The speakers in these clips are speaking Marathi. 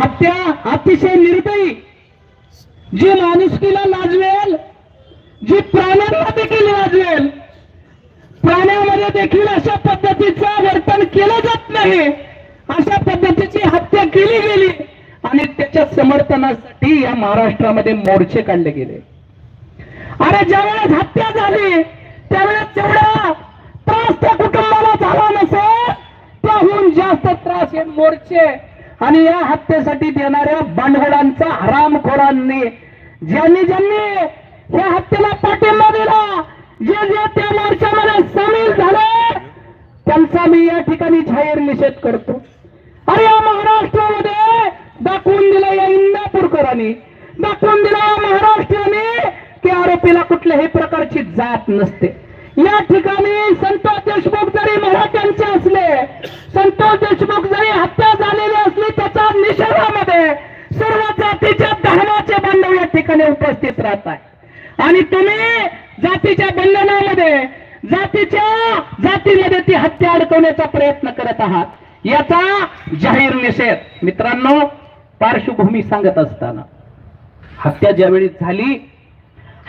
हत्या अतिशय निर्दयी जी माणुसकीला लाजवेल जी प्राण्यांना देखील लाजवेल प्राण्यामध्ये देखील अशा पद्धतीचं वर्तन केलं जात नाही. अशा पद्धतीची हत्या केली गेली आणि त्याच्या समर्थनासाठी या महाराष्ट्रामध्ये मोर्चे काढले गेले. अरे ज्यावेळेस हत्या झाली त्यावेळेस तेवढा त्रास त्या कुटुंबाला झाला नसेल त्याहून जास्त त्रास हे मोर्चे आणि या हत्येसाठी देणाऱ्या भांडवलांचा हरामखोरांनी ज्यांनी ज्यांनी या हत्येला पाठिंबा दिला जे जे त्या मोर्चामध्ये सामील झाले त्यांचा मी या ठिकाणी जाहीर निषेध करतो. अरे या महाराष्ट्रामध्ये दाखवून दिलं या इंदापूरकरांनी दाखवून दिला या महाराष्ट्राने की आरोपीला कुठल्याही प्रकारची जात नसते. या ठिकाणी संतोष देशमुख जरी मराठ्यांचे असले संतोष देशमुख जरी हत्या झालेली असली त्याच्या निषेधामध्ये सर्व जातीच्या धर्माचे बांधव या ठिकाणी उपस्थित राहत आहे आणि तुम्ही जातीच्या बंधनामध्ये जातीच्या जातीमध्ये ती हत्या अडकवण्याचा प्रयत्न करत आहात. याचा जाहीर निषेध मित्रांनो पार्श्वभूमी सांगत असताना. हत्या ज्यावेळी झाली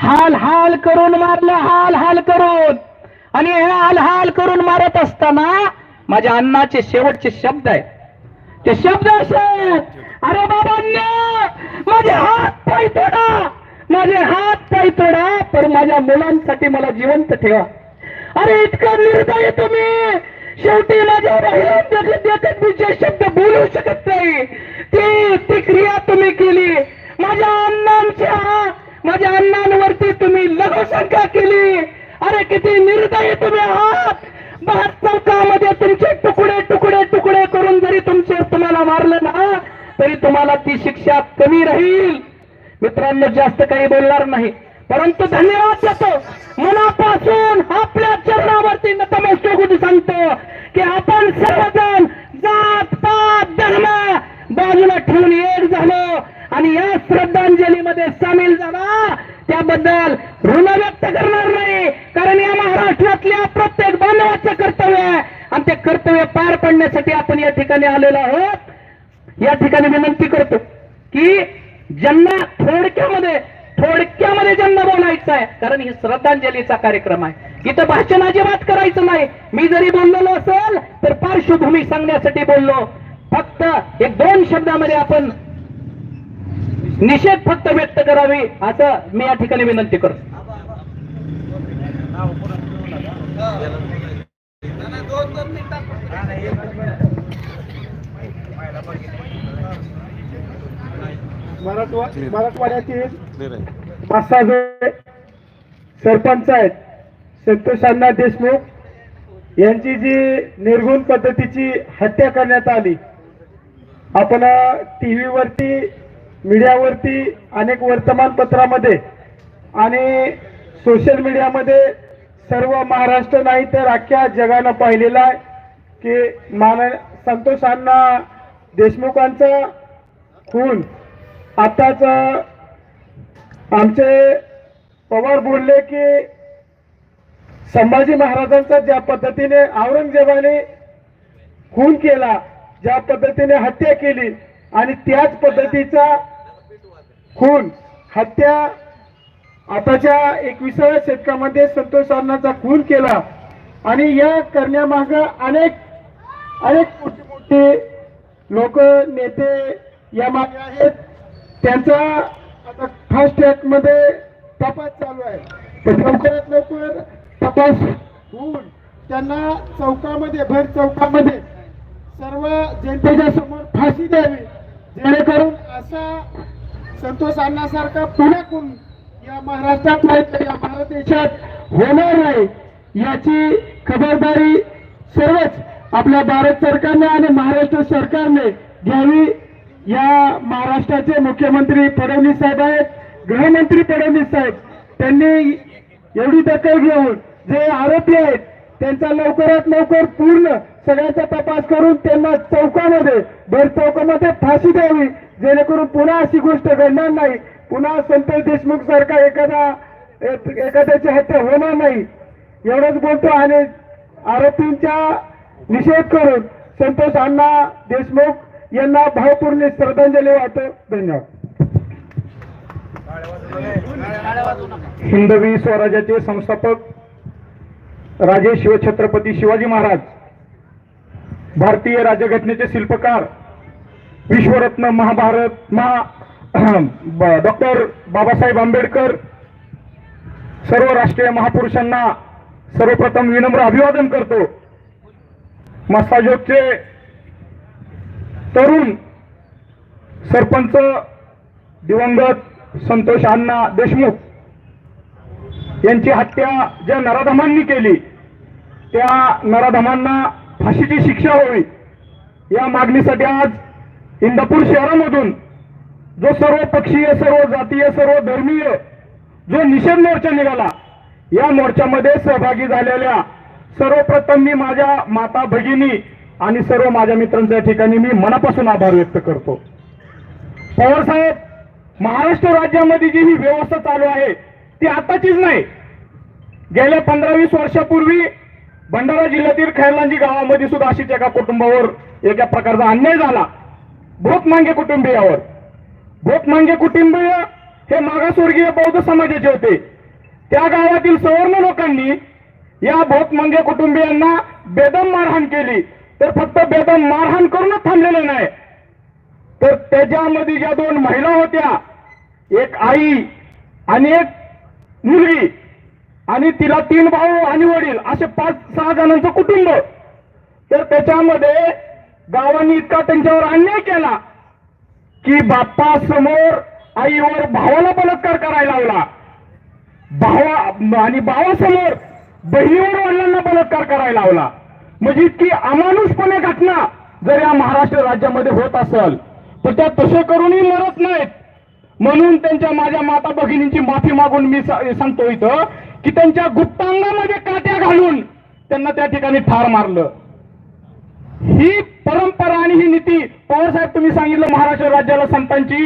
हाल हाल करून मारलं हाल हाल करून. आणि हे हाल हाल करून मारत असताना माझ्या अण्णाचे शेवटचे शब्द आहेत. ते शब्द असे अरे बाबांना माझे हात पाय तोडा माझे हात पाय तोडा पण माझ्या मुलांसाठी मला जिवंत ठेवा. अरे इतका निर्दय तुम्ही. शेवटी माझ्या बहिणीला देखील शब्द बोलू शकत नाही. जास्त काही बोलणार नाही परंतु धन्यवाद देतो मनापासून आपल्या चरणावरती नतमस्तक होती सांगतो की आपण सर्वजण जात पात धर्म बाजूला ठेवून एक झालो आणि या श्रद्धांजलीमध्ये सामील झाला त्याबद्दल ऋण व्यक्त करणार नाही कारण या महाराष्ट्रातल्या प्रत्येक बांधवाचं कर्तव्य आहे आणि ते कर्तव्य पार पाडण्यासाठी आपण या ठिकाणी आलेलो आहोत या ठिकाणी विनंती करतो की ज्यांना थोडक्यामध्ये थोडक्यामध्ये ज्यांना बोलायचं आहे कारण ही श्रद्धांजलीचा कार्यक्रम आहे. इथं भाषण अजिबात करायचं नाही. मी जरी बोललेलो असेल तर पार्श्वभूमी सांगण्यासाठी बोललो. फक्त एक दोन शब्दामध्ये आपण निषेध फक्त व्यक्त करावी असं मी या ठिकाणी विनंती करतो. मराठवा मराठवाड्यातील सरपंच आहेत. संतोष अण्णा देशमुख यांची जी निर्गुण पद्धतीची हत्या करण्यात आली आपण टीव्हीवरती मीडियावरती अनेक वर्तमानपत्रामध्ये आणि सोशल मीडियामध्ये सर्व महाराष्ट्र नाही तर अख्ख्या जगानं पाहिलेलं आहे की मान संतोष अण्णा देशमुखांचा खून. आताच आमचे पवार बोलले की संभाजी महाराजांचा ज्या पद्धतीने औरंगजेबाने खून केला ज्या पद्धतीने हत्या केली आणि त्याच पद्धतीचा खून हत्या आताच्या एकविसाव्या शतकामध्ये संतोष अण्णाचा खून केला. आणि या करण्यामाग अनेक अनेक मोठे मोठे लोक नेते या मागे आहेत. त्यांचा आता फास्ट ट्रॅकमध्ये तपास चालू आहे. तर लवकरात लवकर तपास होऊन त्यांना चौकामध्ये भर चौकामध्ये सर्व जनतेच्या समोर फाशी द्यावी. जेणेकरून असा संतोष अण्णासारखा पुन्हा कोण या महाराष्ट्रात नाही तर या भारत देशात होणार नाही याची खबरदारी सर्वच आपल्या भारत सरकारने आणि महाराष्ट्र सरकारने घ्यावी. या महाराष्ट्राचे मुख्यमंत्री फडणवीस साहेब आहेत. गृहमंत्री फडणवीस साहेब त्यांनी एवढी दखल घेऊन जे आरोपी आहेत त्यांचा लवकरात लवकर पूर्ण सगळ्याचा तपास करून त्यांना चौकामध्ये भर चौकामध्ये फाशी द्यावी जेणेकरून पुन्हा अशी गोष्ट घडणार नाही. पुन्हा संतोष देशमुख सारखा एखादा एखाद्याची हत्या होणार नाही. एवढंच बोलतो आणि आरोपींच्या निषेध करून संतोष अण्णा देशमुख यांना भावपूर्ण श्रद्धांजली वाहतो. धन्यवाद. हिंदवी स्वराज्याचे संस्थापक राजे शिवछत्रपती शिवाजी महाराज भारतीय राज्यघटनेचे शिल्पकार विश्वरत्न महाभारत महा डॉक्टर बाबासाहेब आंबेडकर सर्व राष्ट्रीय महापुरुषांना सर्वप्रथम विनम्र अभिवादन करतो. मसाजोगचे तरुण सरपंच दिवंगत संतोष अण्णा देशमुख यांची हत्या ज्या नराधमांनी केली त्या नराधमांना फाशीची शिक्षा व्हावी. या मागणीसाठी आज इंदापूर शहरामधून जो सर्व पक्षीय सर्व जातीय सर्व धर्मीय जो निषेध मोर्चा निघाला या मोर्चामध्ये सहभागी झालेल्या सर्वप्रथम मी माझ्या माता भगिनी आणि सर्व माझ्या मित्रांच्या ठिकाणी मी मनापासून आभार व्यक्त करतो. पवार साहेब महाराष्ट्र राज्यामध्ये जी ही व्यवस्था चालू आहे ती आताचीच नाही. गेल्या पंधरा वीस वर्षापूर्वी भंडारा जिल्ह्यातील खैरलांजी गावामध्ये सुद्धा अशीच एका कुटुंबावर एका प्रकारचा अन्याय झाला. भोत मांगे कुटुंबियावर. भोत मांगे कुटुंबीय हे मागासवर्गीय बौद्ध समाजाचे होते. त्या गावातील सवर्ण लोकांनी या भोत मांगे कुटुंबियांना बेदम मारहाण केली. तर फक्त बेदम मारहाण करूनच थांबलेले नाही. तर त्याच्यामध्ये ज्या दोन महिला होत्या एक आई आणि एक मुलगी आणि तिला तीन भाऊ आणि वडील असे पाच सहा जणांचं कुटुंब. तर त्याच्यामध्ये गावांनी इतका त्यांच्यावर अन्याय केला की बाप्पा समोर आईवर भावाला बलात्कार करायला लावला. भावा आणि भावासमोर बहिणीवर वडिलांना बलात्कार करायला लावला. म्हणजे इतकी अमानुषपणे घटना जर या महाराष्ट्र राज्यामध्ये होत असेल तर त्या तसे करूनही मरत नाहीत. म्हणून त्यांच्या माझ्या माता भगिनींची माफी मागून मी सांगतो इथं की त्यांच्या गुप्तांगामध्ये काट्या घालून त्यांना त्या ठिकाणी ठार मारलं. ही परंपरा आणि ही नीती पवार साहेब तुम्ही सांगितलं महाराष्ट्र राज्याला संतांची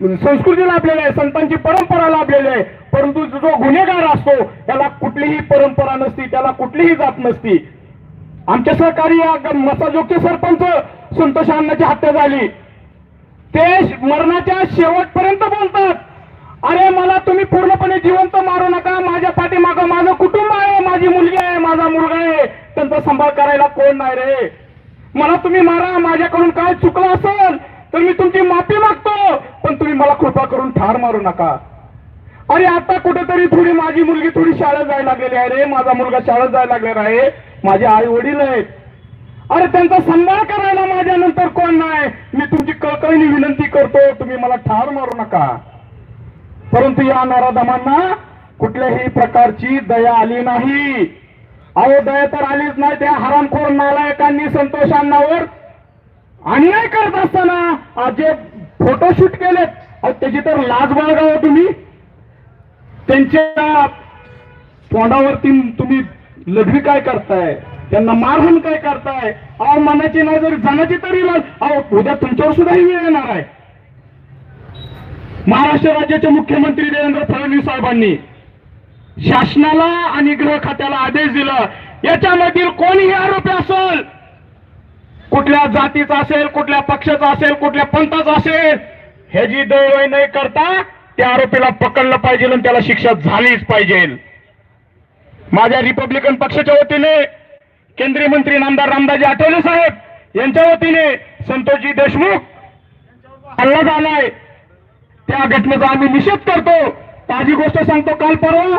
संस्कृती लाभलेली आहे संतांची परंपरा लाभलेली आहे परंतु जो गुन्हेगार असतो त्याला कुठलीही परंपरा नसती त्याला कुठलीही जात नसती. आमच्या सहकारी मसाजोगचे सरपंच संतोष अण्णाची हत्या झाली. ते मरणाच्या शेवटपर्यंत बोलतात. अरे मला तुम्ही पूर्णपणे जिवंत मारू नका. माझ्या पाठीमागं माझं कुटुंब आहे माझी मुलगी आहे माझा मुलगा आहे. त्यांचा सांभाळ करायला कोण नाही रे? मला तुम्ही मारा माझ्याकडून काय चुकलं असेल तर मी तुमची माफी मागतो. पण तुम्ही मला कृपा करून ठार मारू नका. अरे आता कुठेतरी थोडी माझी मुलगी थोडी शाळेत जायला लागलेली आहे रे. माझा मुलगा शाळेत जायला लागलेला आहे. माझे आई वडील आहेत. अरे त्यांचा सांभाळ करायला माझ्यानंतर कोण नाही? मी तुमची कळकळीने विनंती करतो तुम्ही मला ठार मारू नका. परंतु या नराधमांना कुठल्याही प्रकारची दया आली नाही. अहो दया तर आलीच नाही त्या हरामखोर नालायकांनी संतोष अन्याय करत असताना आज जे फोटोशूट केलेत त्याची तर लाज बाळगाव तुम्ही. त्यांच्या तोंडावरती तुम्ही लढवी काय करताय? त्यांना मारहाण काय करताय? अहो मनाची नाही जरी जनाची तरी अहो उद्या तुमच्यावर सुद्धा वेळ येणार आहे. महाराष्ट्र राज्याचे मुख्यमंत्री देवेंद्र फडणवीस साहेबांनी शासनाला आणि गृह खात्याला आदेश दिला. याच्यामधील कोणीही आरोपी असेल कुठल्या जातीचा असेल कुठल्या पक्षाचा असेल कुठल्या पंथाचा असेल हे जी दळवय नाही करता त्या आरोपीला पकडलं पाहिजे आणि त्याला शिक्षा झालीच पाहिजे. माझ्या रिपब्लिकन पक्षाच्या वतीने केंद्रीय मंत्री नामदार रामदाजी आठवले साहेब यांच्या वतीने संतोषजी देशमुख हल्ला झालाय. त्या घटनेचा आम्ही निषेध करतो. ताजी गोष्ट सांगतो काल परवा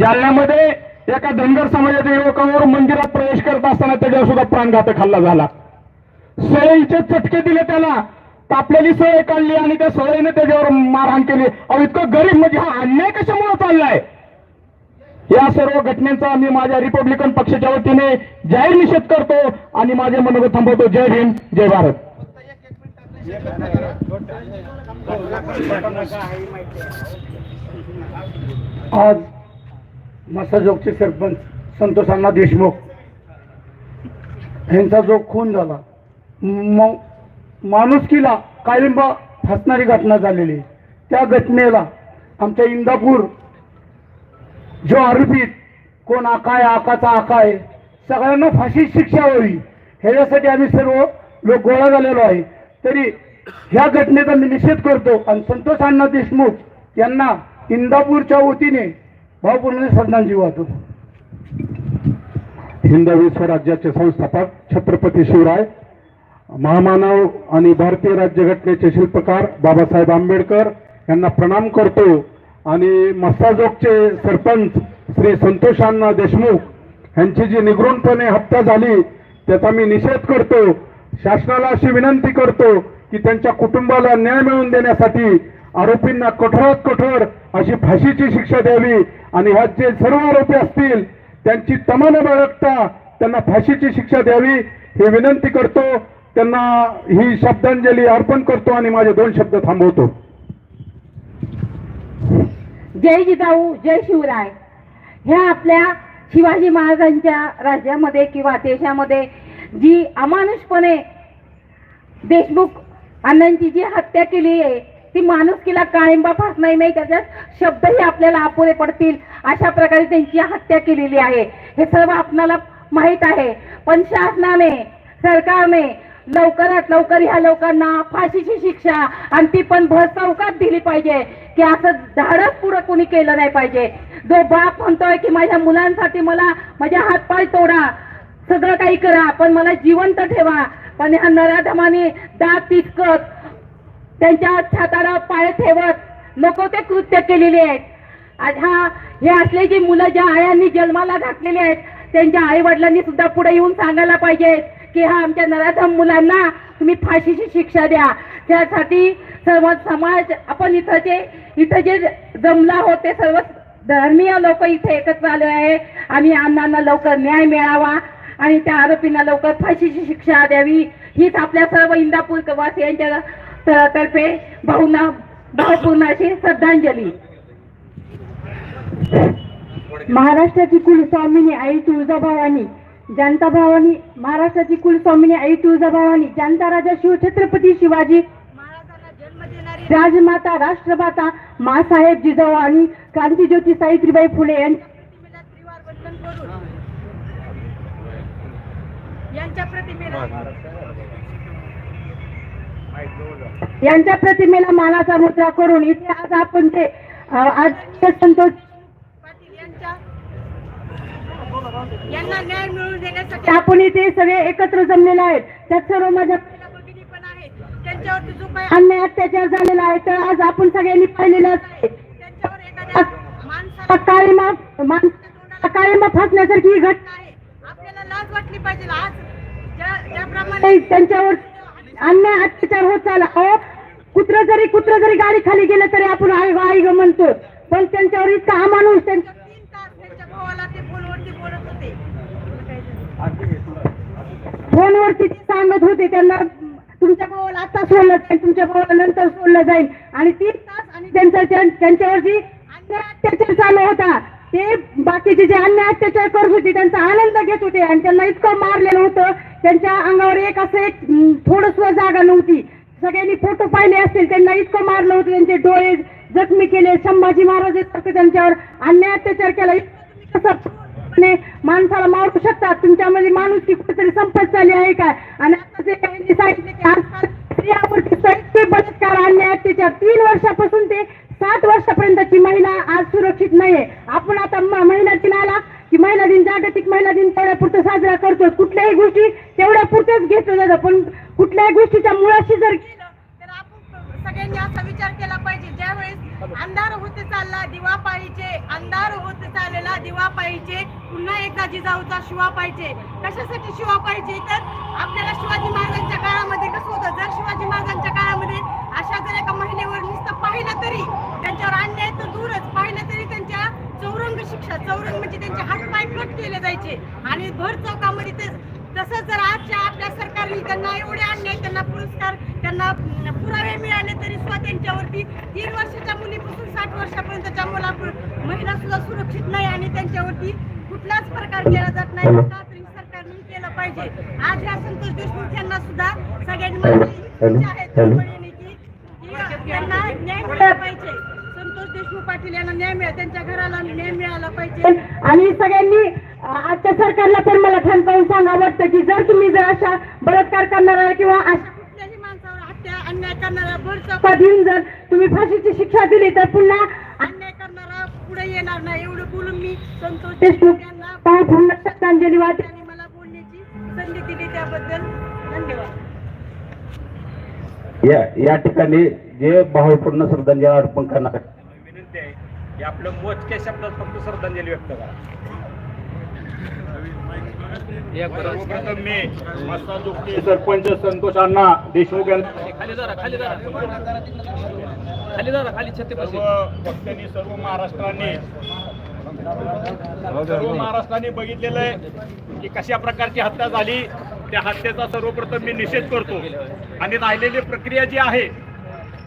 जालन्यामध्ये एका धनगर समाजाच्या युवकावर मंदिरात प्रवेश करत असताना त्याच्यावर सुद्धा प्राणघातक हल्ला झाला. सळईचे चटके दिले त्याला. तापलेली सळई काढली आणि त्या सळईने त्याच्यावर मारहाण केली. अहो इतकं गरीब म्हणजे हा अन्याय कशामुळे चाललाय? या सर्व घटनेचा मी माझ्या रिपब्लिकन पक्षाच्या वतीने जाहीर निषेध करतो आणि माझे मनोगत थांबवतो. जय हिंद जय भारत. आज मसाजोगचे सरपंच संतोष अण्णा देशमुख यांचा जो खून झाला मग माणुसकीला कालिंबा फसणारी घटना झालेली. त्या घटनेला आमच्या इंदापूर जो आरोपीत कोण आकाय आहे आकाचा आका आहे सगळ्यांना फाशी शिक्षा व्हावी. ह्याच्यासाठी आम्ही सर्व लोक गोळा झालेलो आहे. तरी ह्या घटनेचा मी निषेध करतो आणि संतोष अण्णा देशमुख यांना इंदापूरच्या वतीने भावपूर्ण श्रद्धांजली वाहतो. हिंदवी स्वराज्याचे संस्थापक छत्रपती शिवराय महामानव आणि भारतीय राज्यघटनेचे शिल्पकार बाबासाहेब आंबेडकर यांना प्रणाम करतो. आणि मस्ताजोगचे सरपंच श्री संतोष अण्णा देशमुख यांची जी निगृणपणे हत्या झाली त्याचा मी निषेध करतो. शासनाला अशी विनंती करतो की त्यांच्या कुटुंबाला न्याय मिळवून देण्यासाठी आरोपींना कठोरात कठोर अशी फाशीची शिक्षा द्यावी आणि ह्यात जे सर्व आरोपी असतील त्यांची तमान बाळगता त्यांना फाशीची शिक्षा द्यावी हे विनंती करतो. त्यांना ही शब्दांजली अर्पण करतो आणि माझे दोन शब्द थांबवतो. जय जिजाऊ जय शिवराय. ह्या आपल्या शिवाजी महाराजांच्या राज्यामध्ये किंवा देशामध्ये जी अमानुषपणे देशमुख अण्णांची जी हत्या केली आहे ती माणुसकीला काळिंबा फासणार नाही त्याच्यात शब्दही आपल्याला अपुरे पडतील अशा प्रकारे त्यांची हत्या केलेली आहे. हे सर्व आपणाला माहीत आहे. पण शासनाने सरकारने लवकरात लवकर ह्या लोकांना फाशीची शिक्षा आणि ती पण भर चौकात दिली पाहिजे की असं धाडस पुढं कोणी केलं नाही पाहिजे. जो बाप म्हणतोय की माझ्या मुलांसाठी मला माझ्या हातपाय तोडा सगळं काही करा पण मला जिवंत ठेवा. पण ह्या नराधमाने दात तिचकत त्यांच्या छाताला पाय ठेवत नको ते कृत्य केलेले आहेत. ह्या हा हे असले जी मुलं ज्या आयांनी जन्माला घातलेली आहेत त्यांच्या आई वडिलांनी सुद्धा पुढे येऊन सांगायला पाहिजेत. की हा आमच्या नराधम मुलांना तुम्ही फाशीची शिक्षा द्या. त्यासाठी सर्व समाज आपण इथं जे इथं जे जमला होते सर्व धर्मीय लोक इथे एकत्र आले आहे आणि अण्णांना लवकर न्याय मिळावा आणि त्या आरोपींना लवकर फाशीची शिक्षा द्यावी. हीच आपल्या सर्व इंदापूर वासियांच्या तर्फे भावना भावपूर्ण अशी श्रद्धांजली. महाराष्ट्राची कुलस्वामिनी आई तुळजाभवानी जनता भवानी महाराष्ट्राची कुलस्वामिनी आई तुळजाभवानी जनता राजा शिवछत्रपती शिवाजी राजमाता राष्ट्रमाता मासाहेब जिजाऊ आणि क्रांतीज्योती सावित्रीबाई फुले यांच्या यांच्या प्रतिमेला यांच्या प्रतिमेला मानाचा मुद्रा करून इथे आज आपण ते आज संतोष पाटील यांच्या यांना न्याय मिळवून देण्यासाठी आपण इथे सगळे एकत्र जमलेले आहेत. त्यात सर्व माझ्या पण आहेत. त्यांच्यावरती जो काही अन्याय अत्याचार झालेला आहे तर आज आपण सगळ्यांनी पाहिलेलं आहे. त्यांच्यावर एखाद्या माणसाला काळीमा माणसाला काळीमा फासण्यासारखी ही घटना आहे आपल्याला लाज वाटली पाहिजे. आज ज्या ज्याप्रमाणे त्यांच्यावर अन्याय अत्याचार होत चालला. अहो कुत्र जरी कुत्र जरी गाडी खाली गेलं तरी आपण आई ग आई ग म्हणतो. पण त्यांच्यावर इतका तीन तास त्यांच्या फोनवरती बोलत सांगत होते त्यांना तुमच्या भावाला आता सोडलं जाईल तुमच्या भावाला नंतर सोडलं जाईल. आणि तीन तास आणि त्यांचा त्यांच्यावरती अन्य अत्याचार चालू होता ते बाकीचे जे अन्य अत्याचार करत होते त्यांचा आनंद घेत होते आणि त्यांना इतकं मारलेलं होतं. त्यांच्या अंगावर एक असं एक थोडस जागा नव्हती. सगळ्यांनी फोटो पाहिले असतील त्यांना इतकं मारलं होतं त्यांचे डोळे जखमी केले. संभाजी महाराज त्यांच्यावर अन्य अत्याचार केला. इतकं कसं ने माणसाला मारू शकतात. तुमच्यामध्ये माणूस की कुठेतरी संपत चालली आहे काय आणि आता जे काही सांगितले की आजकाल स्त्रियावरती साहित्य बलात्कार आहेत. अत्याचार तीन वर्षापासून ते सात वर्षापर्यंतची महिला आज सुरक्षित नाहीये. आपण आता महिला दिन आला की महिला दिन जागतिक महिला दिन तेवढ्या पुरतं साजरा करतो कुठल्याही गोष्टी तेवढ्या पुरतच घेतलं जातं. पण कुठल्याही गोष्टीच्या मुळाशी जर गेलं तर आपण सगळ्यांनी असा विचार केला पाहिजे. ज्यावेळेस अंधार होते चालला दिवा पाहिजे अंधार होते चाललेला दिवा पाहिजे पुन्हा एकदा जिजाऊचा शिवा पाहिजे. कशासाठी शिवा पाहिजे? तर आपल्याला शिवाजी महाराजांच्या काळामध्ये कसं होतं? जर शिवाजी महाराजांच्या काळामध्ये अशा जर एका महिलेवर नुसतं पाहिलं तरी त्यांच्यावर अन्याय तर दूरच. पाहिलं तरी त्यांच्या चौरंग शिक्षा चौरंग म्हणजे त्यांचे हातपाय कट केले जायचे. आणि भर चौकामध्ये ते तसंच जर आजच्या आपल्या सरकारने त्यांना एवढे अन्याय त्यांना पुरस्कार त्यांना पुरावे मिळाले तरी सुद्धा त्यांच्यावरती तीन वर्षाच्या मुलीपासून साठ वर्षापर्यंतच्या मुला महिला सुद्धा सुरक्षित नाही आणि त्यांच्यावरती कुठलाच प्रकार केला जात नाही. सरकारने केलं पाहिजे. आज या संतोष देशमुख यांना सुद्धा सगळ्यांनी त्यांना न्याय मिळाला पाहिजे. देशमुख पाटील यांना न्याय मिळाला त्यांच्या घराला न्याय मिळाला पाहिजे. आणि सगळ्यांनी आजच्या सरकारला पण मला ठणकावून सांगावं वाटतं की जर तुम्ही जर अशा बलात्कार करणारा किंवा अशा कुठल्याही माणसावर हत्या अन्याय करणारा बळचा पद देऊन जर तुम्ही फाशीची शिक्षा दिली तर पुन्हा अन्याय करणारा पुढे येणार नाही एवढं बोलून मी संतोष देशमुख यांना भावपूर्ण श्रद्धांजली वाटते त्यांनी मला बोलण्याची संधी दिली त्याबद्दल धन्यवाद. या या ठिकाणी जे भावपूर्ण श्रद्धांजली अर्पण करणार आहे. की आपलं मोजक्या शब्दात फक्त श्रद्धांजली व्यक्त करा. सर्वप्रथम मी सरपंच संतोष अण्णा देशमुख यांना सर्व भक्तांनी सर्व महाराष्ट्राने सर्व महाराष्ट्राने बघितलेलं आहे की कशा प्रकारची हत्या झाली. त्या हत्येचा सर्वप्रथम मी निषेध करतो. आणि राहिलेली प्रक्रिया जी आहे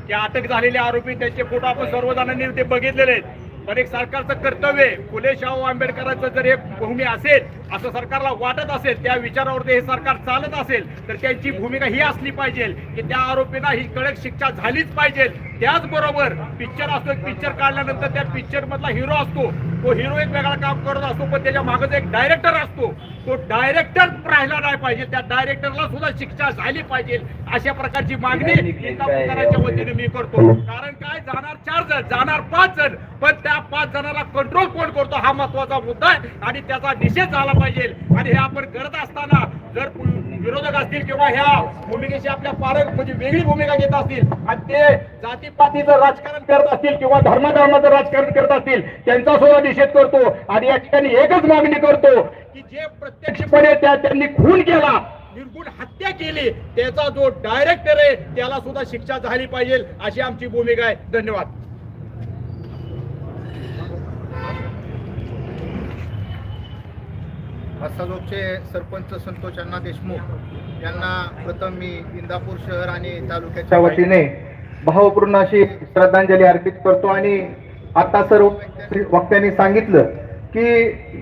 त्या अटक झालेले आरोपी त्यांचे फोटो आपण सर्वजणांनी ते बघितलेले आहेत. पण एक सरकारचं कर्तव्य आहे. फुले शाहू आंबेडकरांचं जर हे भूमी असेल असं सरकारला वाटत असेल त्या विचारावरती हे सरकार चालत असेल तर त्यांची भूमिका ही असली पाहिजे की त्या आरोपींना ही कडक शिक्षा झालीच पाहिजे. त्याचबरोबर पिक्चर असतो पिक्चर काढल्यानंतर त्या पिक्चर मधला हिरो असतो. तो हिरो एक वेगळा काम करत असतो पण त्याच्यामागे एक डायरेक्टर असतो तो डायरेक्टर राहिला नाही पाहिजे. त्या डायरेक्टरला सुद्धा शिक्षा झाली पाहिजे अशा प्रकारची मागणी इंदापूरकरांच्या वतीने मी करतो. कारण काय? जाणार चार जण जाणार पाच जण पण त्या पाच जणांना कंट्रोल कोण करतो? हा महत्त्वाचा मुद्दा आहे आणि त्याचा निषेध झाला पाहिजे. आणि हे आपण करत असताना जर विरोधक असतील किंवा ह्या भूमिकेशी आपल्या पारक म्हणजे वेगळी भूमिका घेत असतील आणि ते जातीपातीचं राजकारण करत असतील किंवा धर्मधर्माचं राजकारण करत असतील त्यांचा सुद्धा निषेध करतो. आणि या ठिकाणी एकच मागणी करतो की जे प्रत्यक्षपणे त्या त्यांनी खून केला निर्गुण हत्या केली त्याचा जो डायरेक्टर आहे त्याला सुद्धा शिक्षा झाली पाहिजे अशी आमची भूमिका आहे. धन्यवाद. मस्ताजोगचे सरपंच संतोष अण्णा देशमुख यांना प्रथम मी इंदापूर शहर आणि तालुक्याच्या वतीने भावपूर्ण अशी श्रद्धांजली अर्पित करतो आणि आता सर्व वक्त्यांनी सांगितलं की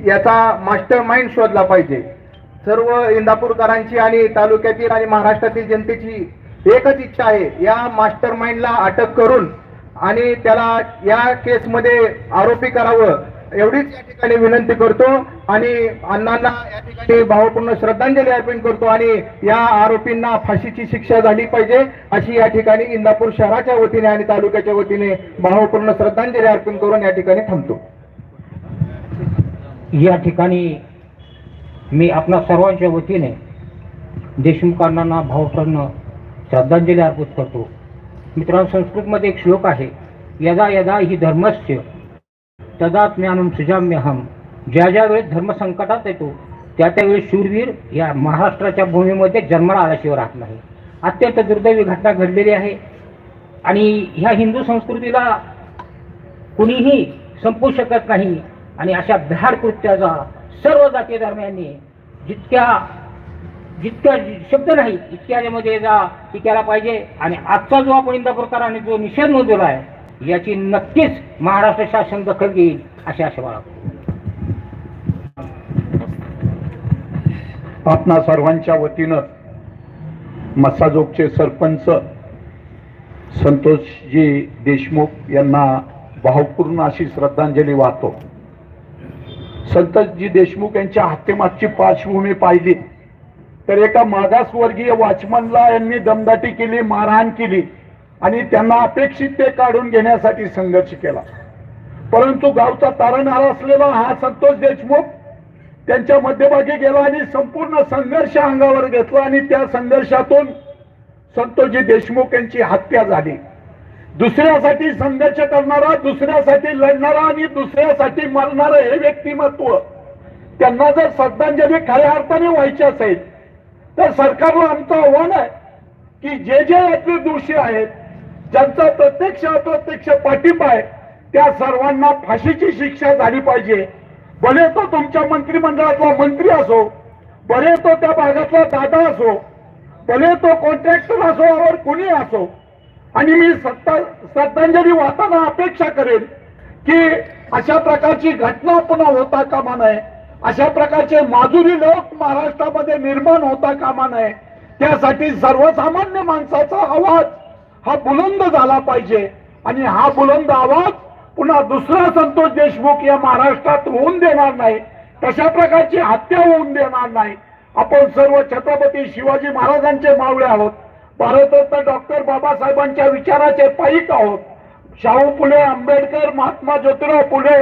याचा मास्टर माइंड शोधला पाहिजे. सर्व इंदापूरकरांची आणि तालुक्यातील आणि महाराष्ट्रातील जनतेची एकच इच्छा आहे या मास्टर माइंडला अटक करून आणि त्याला या केसमध्ये आरोपी करावं. एवढीच या ठिकाणी विनंती करतो आणि अण्णांना या ठिकाणी भावपूर्ण श्रद्धांजली अर्पण करतो आणि या आरोपींना फाशीची शिक्षा झाली पाहिजे अशी या ठिकाणी इंदापूर शहराच्या वतीने आणि तालुक्याच्या वतीने भावपूर्ण श्रद्धांजली अर्पण करून या ठिकाणी थांबतो. या ठिकाणी मी आपणा सर्वांच्या वतीने देशमुखांना भावपूर्ण श्रद्धांजली अर्पित करतो. मित्रांनो संस्कृतमध्ये एक श्लोक आहे यदा यदा ही धर्मस्य तदा ज्ञानम सुजाम्यहम ज्या ज्या वेळेस धर्मसंकटात येतो त्या त्यावेळी शूरवीर या महाराष्ट्राच्या भूमीमध्ये जन्माला आल्याशिवाय राहत नाही. अत्यंत दुर्दैवी घटना घडलेली आहे. आणि ह्या हिंदू संस्कृतीला कुणीही संपू शकत नाही. आणि अशा भ्याड कृत्याचा सर्व जाती धर्मियांनी जितक्या जितक्या शब्द नाही इतक्या यामध्ये जा ती केला पाहिजे. आणि आजचा जो आपण प्रकाराने जो निषेध नोंदवला आहे याची नक्कीच महाराष्ट्र शासन दखल घेईल अशी आशा बाळगतो. आपणा सर्वांच्या वतीनं मसाजोगचे सरपंच संतोषजी देशमुख यांना भावपूर्ण अशी श्रद्धांजली वाहतो. संतोषजी देशमुख यांच्या हत्येमागची पार्श्वभूमी पाहिली. तर एका मागासवर्गीय वाचमनला यांनी दमदाटी केली मारहाण केली. आणि त्यांना अपेक्षित ते काढून घेण्यासाठी संघर्ष केला. परंतु गावचा तारणहार असलेला हा संतोष देशमुख त्यांच्या मध्यभागी गेला आणि संपूर्ण संघर्ष अंगावर घेतला आणि त्या संघर्षातून संतोषजी देशमुख यांची हत्या झाली. दुसऱ्यासाठी संघर्ष करणारा दुसऱ्यासाठी लढणारा आणि दुसऱ्यासाठी मरणारा हे व्यक्तिमत्व त्यांना जर श्रद्धांजली खऱ्या अर्थाने व्हायची असेल तर सरकारला आमचं आव्हान आहे की जे जे यातले दोषी आहेत ज्यांचा प्रत्यक्ष अप्रत्यक्ष पाठिंबा आहे त्या सर्वांना फाशीची शिक्षा झाली पाहिजे. भले तो तुमच्या मंत्रिमंडळातला मंत्री असो भले तो त्या भागातला दादा असो भले तो कॉन्ट्रॅक्टर असो और कोणी असो आणि मी सत्ता श्रद्धांजली वाहताना अपेक्षा करेन की अशा प्रकारची घटना पुन्हा होता कामा नये अशा प्रकारचे माजुरी लोक महाराष्ट्रामध्ये निर्माण होता कामा नये त्यासाठी सर्वसामान्य माणसाचा आवाज हा बुलंद झाला पाहिजे. आणि हा बुलंद आवाज पुन्हा दुसरा संतोष देशमुख या महाराष्ट्रात होऊन देणार नाही. तशा प्रकारची हत्या होऊन देणार नाही. आपण सर्व छत्रपती शिवाजी महाराजांचे मावळे आहोत. भारतरत्न डॉक्टर बाबासाहेबांच्या विचाराचे पाईक आहोत. शाहू फुले आंबेडकर महात्मा ज्योतिराव फुले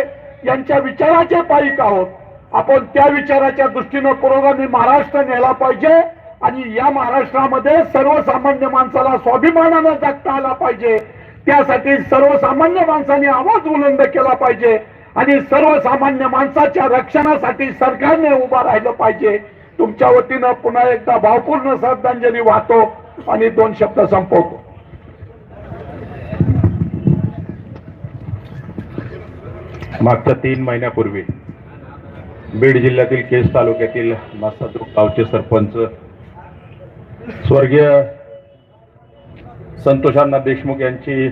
यांच्या विचाराचे पाईक आहोत. आपण त्या विचाराच्या दृष्टीनं पुरोगामी महाराष्ट्र नेला पाहिजे. आणि या महाराष्ट्रामध्ये सर्वसामान्य माणसाला स्वाभिमानानं जगता आला पाहिजे. त्यासाठी सर्वसामान्य माणसाने आवाज बुलंद केला पाहिजे. आणि सर्वसामान्य माणसाच्या रक्षणासाठी सरकारने उभा राहिलं पाहिजे. तुमच्या वतीनं पुन्हा एकदा भावपूर्ण श्रद्धांजली वाहतो आणि दोन शब्द संपवतो. मागच्या तीन महिन्यापूर्वी बीड जिल्ह्यातील केस तालुक्यातील मासाद्रुक गावचे सरपंच स्वर्गीय संतोषांना देशमुख यांची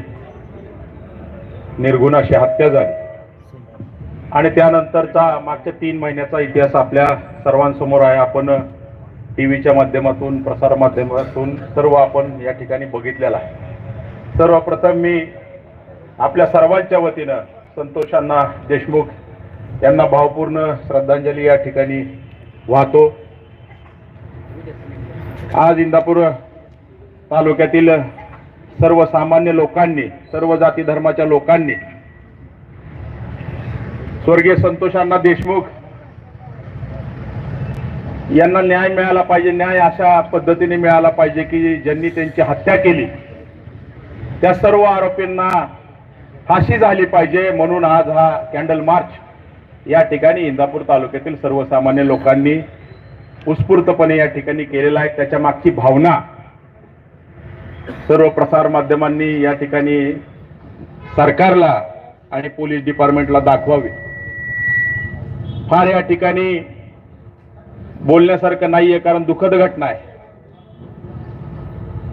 निर्गुण अशी हत्या झाली. आणि त्यानंतरचा मागच्या तीन महिन्याचा इतिहास आपल्या सर्वांसमोर आहे. आपण टी व्हीच्या माध्यमातून प्रसार माध्यमातून सर्व आपण या ठिकाणी बघितलेला आहे. सर्वप्रथम मी आपल्या सर्वांच्या वतीनं संतोषांना देशमुख यांना भावपूर्ण श्रद्धांजली या ठिकाणी वाहतो. आज इंदापूर तालुक्यातील सर्वसामान्य लोकांनी सर्व जाती धर्माच्या लोकांनी स्वर्गीय संतोषांना देशमुख यांना न्याय मिळाला पाहिजे न्याय अशा पद्धतीने मिळाला पाहिजे की ज्यांनी त्यांची हत्या केली. त्या सर्व आरोपींना फाशी झाली पाहिजे म्हणून आज हा कॅन्डल मार्च या ठिकाणी इंदापूर तालुक्यातील सर्वसामान्य लोकांनी उत्स्फूर्तपणे या ठिकाणी केलेला आहे. त्याच्या मागची भावना सर्व प्रसार माध्यमांनी या ठिकाणी सरकारला आणि पोलीस डिपार्टमेंटला दाखवावी. फार या ठिकाणी बोलण्यासारखं नाहीये कारण दुःखद घटना आहे.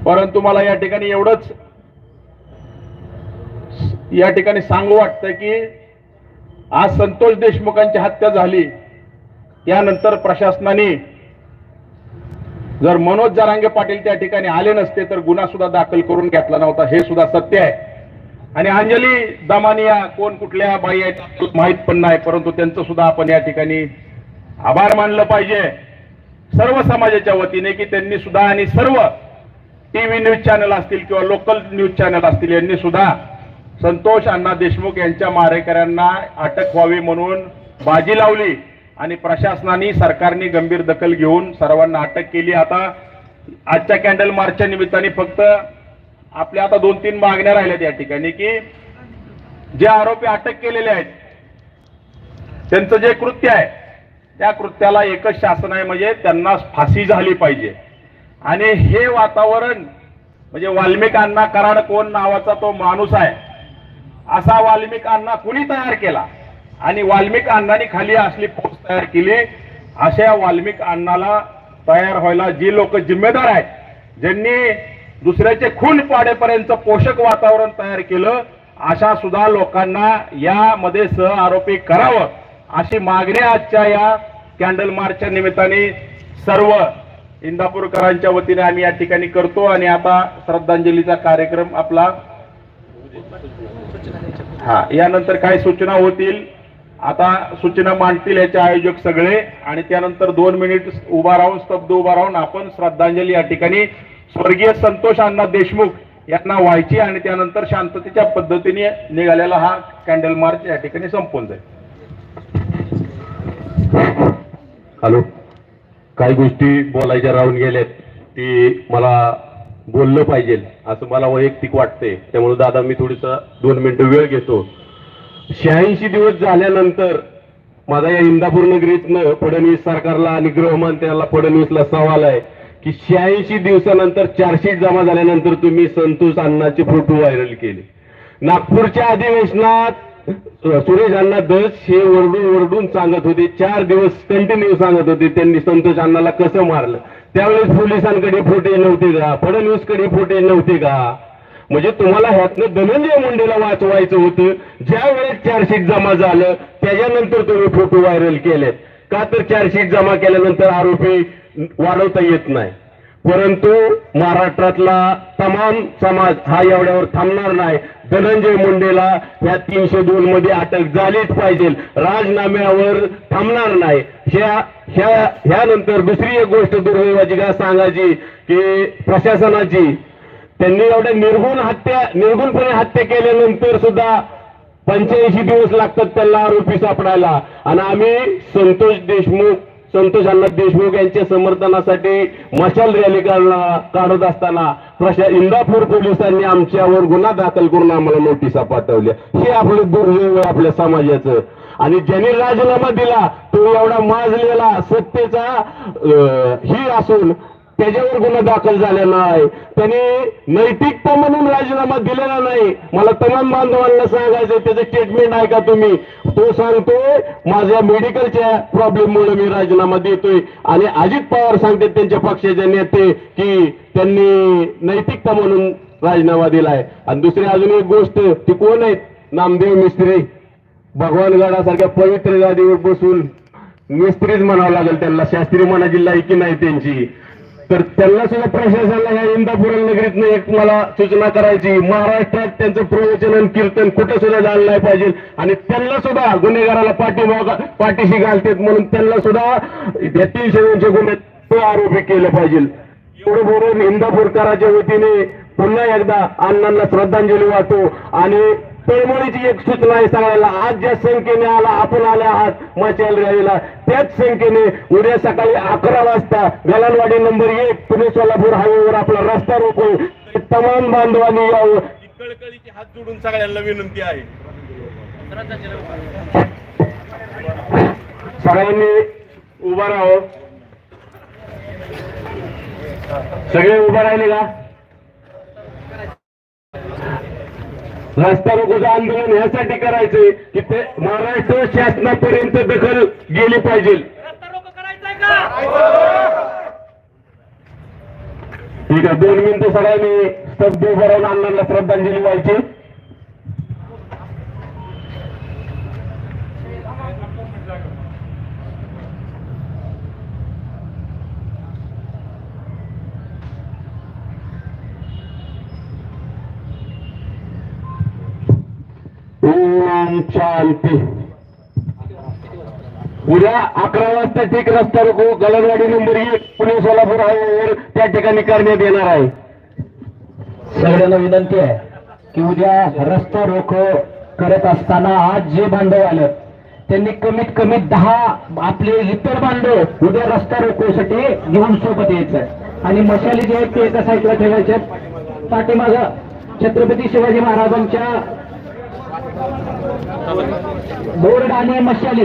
परंतु मला या ठिकाणी एवढंच या ठिकाणी सांगू वाटतं की आज संतोष देशमुखांची हत्या झाली. त्यानंतर प्रशासनाने जर मनोज जरांगे पाटील त्या ठिकाणी आले नसते तर गुन्हा सुद्धा दाखल करून घेतला नव्हता. हे सुद्धा सत्य आहे. आणि अंजली दमानिया कोण कुठल्या बाई आहेत माहीत पण नाही परंतु त्यांचं सुद्धा आपण या ठिकाणी आभार मानलं पाहिजे. सर्व समाजाच्या वतीने की त्यांनी सुद्धा आणि सर्व टीव्ही न्यूज चॅनल असतील किंवा लोकल न्यूज चॅनल असतील यांनी सुद्धा संतोष अण्णा देशमुख यांच्या मारेकऱ्यांना अटक व्हावी म्हणून बाजी लावली. आणि प्रशासनाने सरकारने गंभीर दखल घेऊन सर्वांना अटक केली. आता आजच्या कॅन्डल मार्चच्या निमित्ताने फक्त आपल्या आता दोन तीन मागण्या राहिल्यात या ठिकाणी की जे आरोपी अटक केलेले आहेत त्यांचं जे कृत्य आहे त्या कृत्याला एकच शासन आहे म्हणजे त्यांना फाशी झाली पाहिजे. आणि हे वातावरण म्हणजे वाल्मिक अण्णा कराड कोण नावाचा तो माणूस आहे असा वाल्मिक अण्णा कुणी तयार केला? आणि वाल्मिक अण्णांनी खाली असली फौज तयार केली. अशा वाल्मिक अण्णाला तयार व्हायला जी लोक जिम्मेदार आहेत ज्यांनी दुसऱ्याचे खून पाडेपर्यंत पोषक वातावरण तयार केलं अशा सुद्धा लोकांना यामध्ये सह आरोपी करावं अशी मागणी आजच्या या कॅन्डल मार्चच्या निमित्ताने सर्व इंदापूरकरांच्या वतीने आम्ही या ठिकाणी करतो आणि आता श्रद्धांजलीचा कार्यक्रम आपला हा यानंतर काय सूचना होतील. आता सूचना मांडतील याचे आयोजक सगळे आणि त्यानंतर दोन मिनिट उभा राहून स्तब्ध उभा राहून आपण श्रद्धांजली या ठिकाणी स्वर्गीय संतोष अण्णा देशमुख यांना व्हायची आणि त्यानंतर शांततेच्या पद्धतीने निघालेला हा कॅन्डल मार्च या ठिकाणी संपून जाईल. हॅलो. काही गोष्टी बोलायच्या राहून गेल्यात ती मला बोललं पाहिजे असं मला वैयक्तिक वाटते त्यामुळे दादा मी थोडस दोन मिनिटं वेळ घेतो. शहाऐंशी दिवस झाल्यानंतर माझा या इंदापूर नगरीतनं फडणवीस सरकारला आणि गृहमंत्र्याला फडणवीसला सवाल आहे की शहाऐंशी दिवसानंतर चार्जशीट जमा झाल्यानंतर तुम्ही संतोष अण्णाचे फोटो व्हायरल केले. नागपूरच्या अधिवेशनात सुरेश अण्णा दस हे ओरडून ओरडून सांगत होते चार दिवस कंटिन्यू सांगत होते त्यांनी संतोष अण्णाला कसं मारलं? त्यावेळेस पोलिसांकडे फोटे नव्हते का? फडणवीसकडे फोटे नव्हते का? म्हणजे तुम्हाला ह्यातनं धनंजय मुंडेला वाचवायचं होतं ज्या वेळेस चार्जशीट जमा झालं त्याच्यानंतर तुम्ही फोटो व्हायरल केलेत. का तर चार्जशीट जमा केल्यानंतर आरोपी वाढवता येत नाही. परंतु महाराष्ट्रातला तमाम समाज हा एवढ्यावर थांबणार नाही. धनंजय मुंडेला या तीनशे दोन मध्ये अटक झालीच पाहिजे. राजीनाम्यावर थांबणार नाही. ह्या ह्या ह्यानंतर दुसरी एक गोष्ट दुर्दैवाची का सांगायची की प्रशासनाची त्यांनी एवढ्या निर्गुण हत्या निर्गुणपणे हत्या केल्यानंतर सुद्धा पंच्याऐंशी दिवस लागतात त्याला आरोपी सापडायला. आणि आम्ही संतोष देशमुख संतोष अण्णा देशमुख यांच्या समर्थनासाठी मशाल रॅली काढला- काढत असताना प्रशा इंदापूर पोलिसांनी आमच्यावर गुन्हा दाखल करून आम्हाला नोटिसा पाठवल्या. हे आपलं दुर्दैव आपल्या समाजाचं. आणि ज्यांनी राजीनामा दिला तो एवढा माजलेला सत्तेचा ही असून त्याच्यावर गुन्हा दाखल झालेला आहे त्याने नैतिकता म्हणून राजीनामा दिलेला नाही. मला तमाम बांधवांना सांगायचं त्याचं स्टेटमेंट आहे का तुम्ही? तो सांगतोय माझ्या मेडिकलच्या प्रॉब्लेममुळे मी राजीनामा देतोय. आणि अजित पवार सांगते त्यांच्या पक्षाचे नेते की त्यांनी नैतिकता म्हणून राजीनामा दिलाय. आणि दुसरी अजून एक गोष्ट ती कोण आहेत? नामदेव मिस्त्री. भगवानगडासारख्या पवित्र गादीवर बसून मिस्त्रीच म्हणावं लागेल त्यांना. शास्त्री मनाची लायकी नाही त्यांची. तर त्यांना सुद्धा प्रशासनाला या इंदापूर नगरीतनं एक मला सूचना करायची महाराष्ट्रात त्यांचं प्रवचन कीर्तन कुठं सुद्धा झालं नाही पाहिजे. आणि त्यांना सुद्धा गुन्हेगाराला पाठीमाग पाठीशी घालतात म्हणून त्यांना सुद्धा या तीनशे दोनशे गुन्ह्यात तो आरोपी केलं पाहिजे. एवढं बोलून इंदापूरकराच्या वतीने पुन्हा एकदा अण्णांना श्रद्धांजली वाहतो. आणि तळमळीची एक सूचना आहे सगळ्याला आज ज्या संख्येने आला आपण आले आहात मचाल रॅलीला त्याच संख्येने उद्या सकाळी अकरा वाजता गलालवाडी नंबर एक पुणे सोलापूर हायवेवर आपला रस्ता रोको. तमाम बांधवांनी यावं. कळकळीची हात जोडून सगळ्यांना विनंती आहे. सगळ्यांनी उभा राहावं. सगळे उभा राहिले का? रस्ता रोकोचं आंदोलन ह्यासाठी करायचंय की ते महाराष्ट्र शासनापर्यंत दखल गेली पाहिजे. ठीक आहे दोन मिनिटं सगळ्यांनी स्तब्ध उभं राहून अण्णांना श्रद्धांजली व्हायची. चालते. उद्या अकरा वाजता ठीक रस्ता रोको. गलनवाडी नंबर एक पुणे सोलापूर हायवेवर त्या ठिकाणी करण्यात येणार आहे. सगळ्यांना विनंती आहे की उद्या रस्ता रोको करत असताना आज जे बांधव आलं त्यांनी कमीत कमी दहा आपले इतर बांधव उद्या रस्ता रोकोसाठी घेऊन सोबत यायचं आणि मशाली जे आहेत ते एका साईडला ठेवायचे पाठीमाग छत्रपती शिवाजी महाराजांच्या बोर्ड आणि मशाली.